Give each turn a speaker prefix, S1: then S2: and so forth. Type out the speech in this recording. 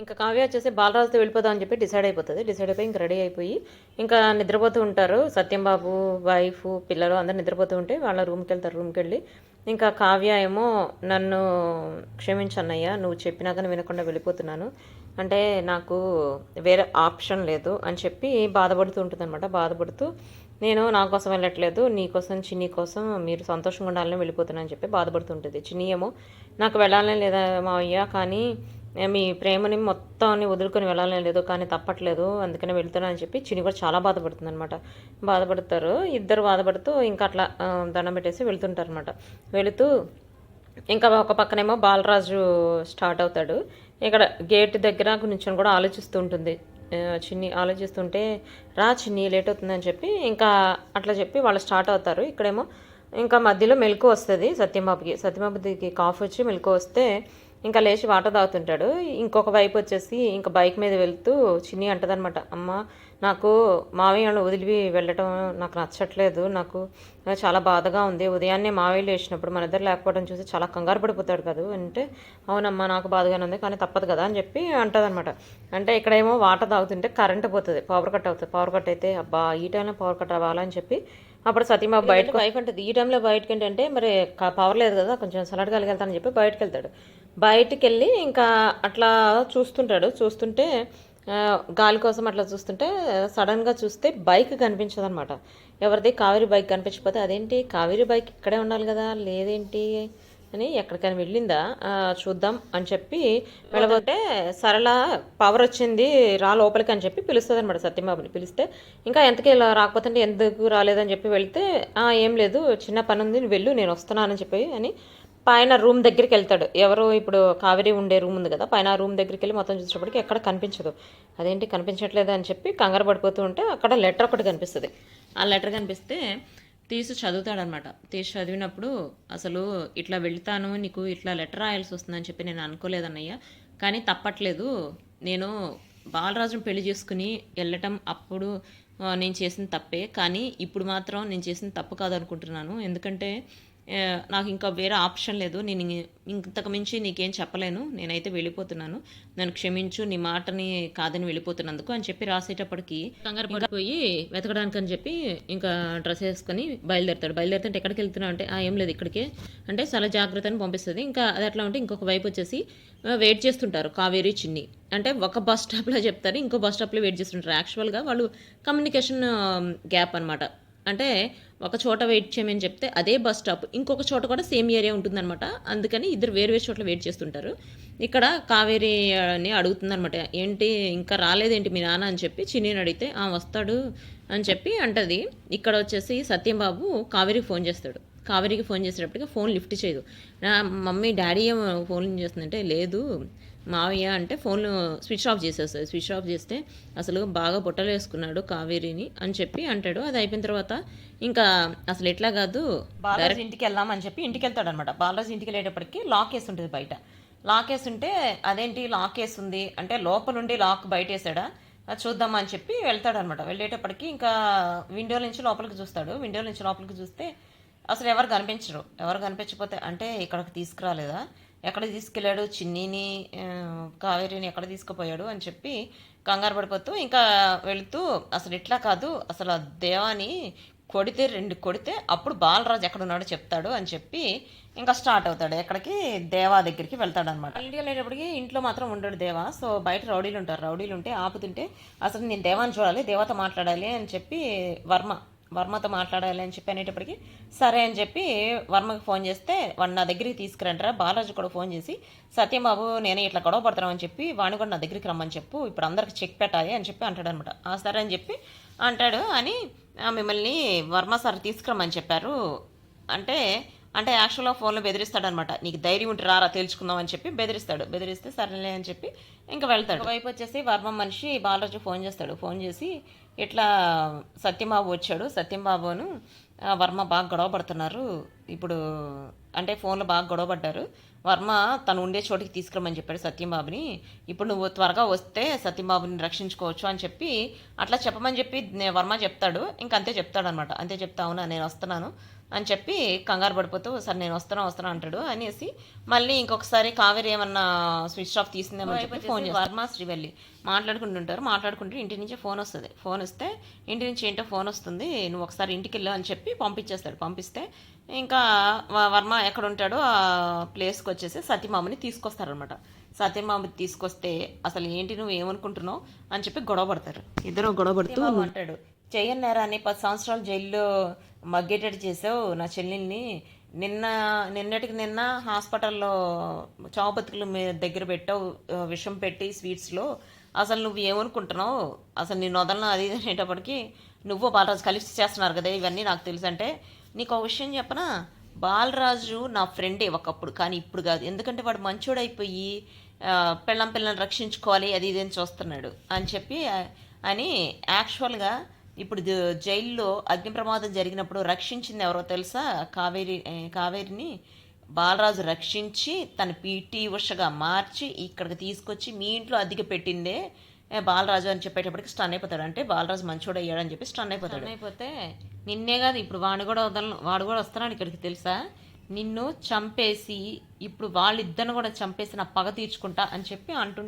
S1: ఇంకా కావ్య వచ్చేసి బాలరాజుతో వెళ్ళిపోదాం అని చెప్పి డిసైడ్ అయిపోతుంది. డిసైడ్ అయిపోయి ఇంకా రెడీ అయిపోయి ఇంకా నిద్రపోతూ ఉంటారు. సత్యంబాబు వైఫ్ పిల్లలు అందరు నిద్రపోతూ ఉంటే వాళ్ళ రూమ్కి వెళ్తారు. రూమ్కి వెళ్ళి ఇంకా కావ్య ఏమో నన్ను క్షమించన్నయ్య నువ్వు చెప్పినా కానీ వినకుండా వెళ్ళిపోతున్నాను. అంటే నాకు వేరే ఆప్షన్ లేదు అని చెప్పి బాధపడుతూ ఉంటుంది అనమాట బాధపడుతూ నేను నా కోసం వెళ్ళట్లేదు నీ కోసం చిన్ని కోసం మీరు సంతోషంగా ఉండాలని వెళ్ళిపోతున్నాను అని చెప్పి బాధపడుతుంటుంది చిన్ని ఏమో నాకు వెళ్ళాలని లేదా మావయ్య కానీ మీ ప్రేమని మొత్తాన్ని వదులుకొని వెళ్ళాలని లేదు కానీ తప్పట్లేదు అందుకనే వెళ్తున్నాను అని చెప్పి చిన్ని కూడా చాలా బాధపడుతుంది అనమాట బాధపడతారు ఇద్దరు బాధపడుతూ ఇంకా అట్లా దండం పెట్టేసి వెళ్తుంటారు అనమాట వెళుతూ ఇంకా ఒక పక్కనేమో బాలరాజు స్టార్ట్ అవుతాడు. ఇక్కడ గేట్ దగ్గర కొంచెం కూడా ఆలోచిస్తూ ఉంటుంది. చిన్ని ఆలోచిస్తుంటే రా చిన్ని లేట్ అవుతుందని చెప్పి ఇంకా అట్లా చెప్పి వాళ్ళు స్టార్ట్ అవుతారు. ఇక్కడేమో ఇంకా మధ్యలో మెలకు వస్తుంది సత్యంబాబుకి. సత్యంబాబుకి కాఫ్ వచ్చి మెలకు వస్తే ఇంకా లేచి వాటర్ తాగుతుంటాడు. ఇంకొక వైపు వచ్చేసి ఇంకా బైక్ మీద వెళ్తూ చిన్ని అంటదనమాట అమ్మ నాకు మావయ్యను వదిలి వెళ్ళటం నాకు నచ్చట్లేదు. నాకు చాలా బాధగా ఉంది. ఉదయాన్నే మావయ్య లేచినప్పుడు మన ఇద్దరు లేకపోవడం చూసి చాలా కంగారు పడిపోతాడు కదా. అంటే అవునమ్మా నాకు బాధగానే ఉంది కానీ తప్పదు కదా అని చెప్పి అంటదనమాట. అంటే ఇక్కడేమో వాటర్ తాగుతుంటే కరెంట్ పోతుంది పవర్ కట్ అవుతుంది. పవర్ కట్ అయితే అబ్బా ఈ టైంలో పవర్ కట్ అవ్వాలని చెప్పి అప్పుడు సతీమాబు బయటకు వైఫ్ అంటది ఈ టైంలో బయటకు ఏంటంటే మరి పవర్ లేదు కదా కొంచెం సలడ్ కలిగి వెళ్తానని చెప్పి బయటకు వెళ్తాడు. బయటికి వెళ్ళి ఇంకా అట్లా చూస్తుంటాడు. చూస్తుంటే గాలి కోసం అట్లా చూస్తుంటే సడన్గా చూస్తే బైక్ కనిపించదు అనమాట ఎవరిది? కావేరి బైక్ కనిపించకపోతే అదేంటి? కావేరి బైక్ ఇక్కడే ఉండాలి కదా లేదేంటి అని ఎక్కడికైనా వెళ్ళిందా? చూద్దాం అని చెప్పి వెళ్ళబోతే సరళ పవర్ వచ్చింది రా లోపలికి అని చెప్పి పిలుస్తుంది అనమాట సత్యబాబుని. పిలిస్తే ఇంకా ఎంతకి ఇలా రాకపోతే ఎందుకు రాలేదని చెప్పి వెళ్తే ఏం లేదు చిన్న పని ఉంది వెళ్ళు నేను వస్తున్నానని చెప్పి అని పైన రూమ్ దగ్గరికి వెళ్తాడు. ఎవరు ఇప్పుడు కావేరి ఉండే రూమ్ ఉంది కదా పైన రూమ్ దగ్గరికి వెళ్ళి మొత్తం చూసేటప్పటికి ఎక్కడ కనిపించదు. అదేంటి కనిపించట్లేదు అని చెప్పి కంగారు పడిపోతూ ఉంటే అక్కడ లెటర్ ఒకటి కనిపిస్తుంది. ఆ లెటర్ కనిపిస్తే తీసి చదువుతాడనమాట. తీసి చదివినప్పుడు అసలు ఇట్లా వెళ్తాను నీకు ఇట్లా లెటర్ రాయాల్సి వస్తుందని చెప్పి నేను అనుకోలేదన్నయ్య. కానీ తప్పట్లేదు. నేను బాలరాజును పెళ్ళి చేసుకుని వెళ్ళటం అప్పుడు నేను చేసిన తప్పే. కానీ ఇప్పుడు మాత్రం నేను చేసిన తప్పు కాదనుకుంటున్నాను. ఎందుకంటే నాకు ఇంకా వేరే ఆప్షన్ లేదు. నేను ఇంతకు మించి నీకేం చెప్పలేను. నేనైతే వెళ్ళిపోతున్నాను. నన్ను క్షమించు నీ మాటని కాదని వెళ్ళిపోతున్నందుకు అని చెప్పి రాసేటప్పటికి కంగారు పడిపోయి వెతకడానికి అని చెప్పి ఇంకా డ్రెస్ వేసుకొని బయలుదేరుతాడు. బయలుదేరుతుంటే ఎక్కడికి వెళ్తున్నావు అంటే "ఆ, ఏం లేదు ఇక్కడికే. అంటే చాలా జాగ్రత్త అని పంపిస్తుంది. ఇంకా అది అట్లా ఉంటే ఇంకొక వైపు వచ్చేసి వెయిట్ చేస్తుంటారు. కావేరి చిన్ని. అంటే ఒక బస్ స్టాప్లో చెప్తారు. ఇంకో బస్ స్టాప్లో వెయిట్ చేస్తుంటారు. యాక్చువల్గా వాళ్ళు కమ్యూనికేషన్ గ్యాప్ అన్నమాట. అంటే ఒక చోట వెయిట్ చేయమని చెప్తే అదే బస్ స్టాప్ ఇంకొక చోట కూడా సేమ్ ఏరియా ఉంటుందన్నమాట. అందుకని ఇద్దరు వేరు వేరు చోట్ల వెయిట్ చేస్తుంటారు. ఇక్కడ కావేరి అని అడుగుతుందనమాట ఏంటి ఇంకా రాలేదేంటి మీ నాన్న అని చెప్పి చిన్నీని అడిగితే "ఆ, వస్తాడు అని చెప్పి అంటది. ఇక్కడ వచ్చేసి సత్యంబాబు కావేరికి ఫోన్ చేస్తాడు. కావేరికి ఫోన్ చేసేటప్పటికి ఫోన్ లిఫ్ట్ చేయదు. నా మమ్మీ డాడీ ఏమో ఫోన్ చేస్తుందంటే లేదు మావయ్య అంటే ఫోన్ స్విచ్ ఆఫ్ చేసేస్తుంది స్విచ్ ఆఫ్ చేస్తే అసలు బాగా బుట్టలు వేసుకున్నాడు కావేరిని అని చెప్పి అంటాడు. అది అయిపోయిన తర్వాత ఇంకా అసలు ఎట్లా కాదు బాలరాజు ఇంటికి వెళ్దామని చెప్పి ఇంటికి వెళ్తాడు అనమాట బాలరాజు ఇంటికి వెళ్ళేటప్పటికి లాక్ వేసి ఉంటుంది బయట. లాక్ వేసి ఉంటే అదేంటి లాక్ వేసి ఉంది అంటే లోపల నుండి లాక్ బయట వేసాడా అది చూద్దామా అని చెప్పి వెళ్తాడనమాట. వెళ్ళేటప్పటికి ఇంకా విండో నుంచి లోపలికి చూస్తాడు. విండో నుంచి లోపలికి చూస్తే అసలు ఎవరు కనిపించరు. ఎవరు కనిపించకపోతే అంటే ఇక్కడికి తీసుకురాలేదా? ఎక్కడ తీసుకెళ్ళాడు? చిన్నీని కావేరిని ఎక్కడ తీసుకుపోయాడు అని చెప్పి కంగారు పడిపోతూ ఇంకా వెళుతూ అసలు ఇట్లా కాదు అసలు ఆ దేవాని కొడితే రెండు కొడితే అప్పుడు బాలరాజు ఎక్కడ ఉన్నాడో చెప్తాడు అని చెప్పి ఇంకా స్టార్ట్ అవుతాడు. ఎక్కడికి? దేవా దగ్గరికి వెళ్తాడు అనమాట ఇంటికి వెళ్ళేటప్పటికి ఇంట్లో మాత్రం ఉండడు దేవా. సో బయట రౌడీలు ఉంటారు. రౌడీలు ఉంటే ఆపుతుంటే అసలు నేను దేవాన్ని చూడాలి దేవతో మాట్లాడాలి అని చెప్పి వర్మ వర్మతో మాట్లాడాలి అని చెప్పి అనేటప్పటికి సరే అని చెప్పి వర్మకి ఫోన్ చేస్తే వాడు నా దగ్గరికి తీసుకురంటారా బాలాజీ కూడా ఫోన్ చేసి సత్యంబాబు నేనే ఇట్లా గొడవ పడుతున్నాను అని చెప్పి వాడిని కూడా నా దగ్గరికి రమ్మని చెప్పు ఇప్పుడు అందరికి చెక్ పెట్టాలి అని చెప్పి అంటాడు అనమాట ఆ సరే అని చెప్పి అంటాడు అని మిమ్మల్ని వర్మ సార్ తీసుకురమ్మని చెప్పారు. అంటే అంటే యాక్చువల్గా ఫోన్లో బెదిరిస్తాడనమాట. నీకు ధైర్యం ఉంటే రారా తేల్చుకుందాం అని చెప్పి బెదిరిస్తాడు. బెదిరిస్తే సరేలే అని చెప్పి ఇంకా వెళ్తాడు. వైపు వచ్చేసి వర్మ మనిషి బాలరాజు ఫోన్ చేస్తాడు. ఫోన్ చేసి ఇట్లా సత్యంబాబు వచ్చాడు? సత్యంబాబును వర్మ బాగా గొడవ పడుతున్నారు. ఇప్పుడు అంటే ఫోన్లో బాగా గొడవ పడ్డారు. వర్మ తను ఉండే చోటికి తీసుకురమ్మని చెప్పాడు సత్యంబాబుని. ఇప్పుడు నువ్వు త్వరగా వస్తే సత్యంబాబుని రక్షించుకోవచ్చు అని చెప్పి అట్లా చెప్పమని చెప్పి నే- వర్మ చెప్తాడు. ఇంకంతే అంతే అంతే చెప్తా అవునా నేను వస్తున్నాను. అని చెప్పి కంగారు పడిపోతూ సరే నేను వస్తాను వస్తాను అంటాడు అనేసి మళ్ళీ ఇంకొకసారి కావేరి ఏమన్నా స్విచ్ ఆఫ్ తీసిందేమో అని చెప్పి ఫోన్ వర్మ శ్రీవల్లి మాట్లాడుకుంటుంటారు మాట్లాడుకుంటూ ఇంటి నుంచి ఫోన్ వస్తుంది. ఫోన్ వస్తే ఇంటి నుంచి ఏంటో ఫోన్ వస్తుంది నువ్వు ఒకసారి ఇంటికి వెళ్ళు అని చెప్పి పంపించేస్తాడు. పంపిస్తే ఇంకా వర్మ ఎక్కడ ఉంటాడో ఆ ప్లేస్కి వచ్చేసి సతీమామని తీసుకొస్తారనమాట సత్యమామని తీసుకొస్తే అసలు ఏంటి నువ్వు ఏమనుకుంటున్నావు? అని చెప్పి గొడవ పడతారు. ఇద్దరు గొడవ పడుతూ అంటాడు చెయ్యని నేరాన్ని పది సంవత్సరాలు జైల్లో మగ్గేటట్టు చేసావు నా చెల్లెల్ని నిన్న నిన్నటికి నిన్న హాస్పిటల్లో చావు మీ దగ్గర పెట్టావు విషం పెట్టి స్వీట్స్లో. అసలు నువ్వు ఏమనుకుంటున్నావు? అసలు నేను వదలను అది ఇది అనేటప్పటికి నువ్వు బాలరాజు కలిసి చేస్తున్నారు కదా ఇవన్నీ నాకు తెలుసు అంటే నీకు ఒక విషయం చెప్పనా? బాలరాజు నా ఫ్రెండే ఒకప్పుడు కానీ ఇప్పుడు కాదు. ఎందుకంటే వాడు మంచోడైపోయి పెళ్ళం పిల్లల్ని రక్షించుకోవాలి అది ఇది అని చూస్తున్నాడు అని చెప్పి అని యాక్చువల్గా ఇప్పుడు జైల్లో అగ్ని ప్రమాదం జరిగినప్పుడు రక్షించింది ఎవరో తెలుసా? కావేరి కావేరిని బాలరాజు రక్షించి తన పీటీ ఉషగా మార్చి ఇక్కడికి తీసుకొచ్చి మీ ఇంట్లో అద్దెకి పెట్టిందే బాలరాజు అని చెప్పేటప్పటికి స్టన్ అయిపోతాడు. అంటే బాలరాజు మంచోడు అయ్యాడని చెప్పి స్టన్ అయిపోతాడు. అయిపోతే నిన్నే కాదు ఇప్పుడు వాడు కూడా వదలను వాడు కూడా వస్తున్నాడు ఇక్కడికి తెలుసా? నిన్ను చంపేసి ఇప్పుడు వాళ్ళిద్దరిని కూడా చంపేసి నా పగ తీర్చుకుంటా అని చెప్పి అంటుంటే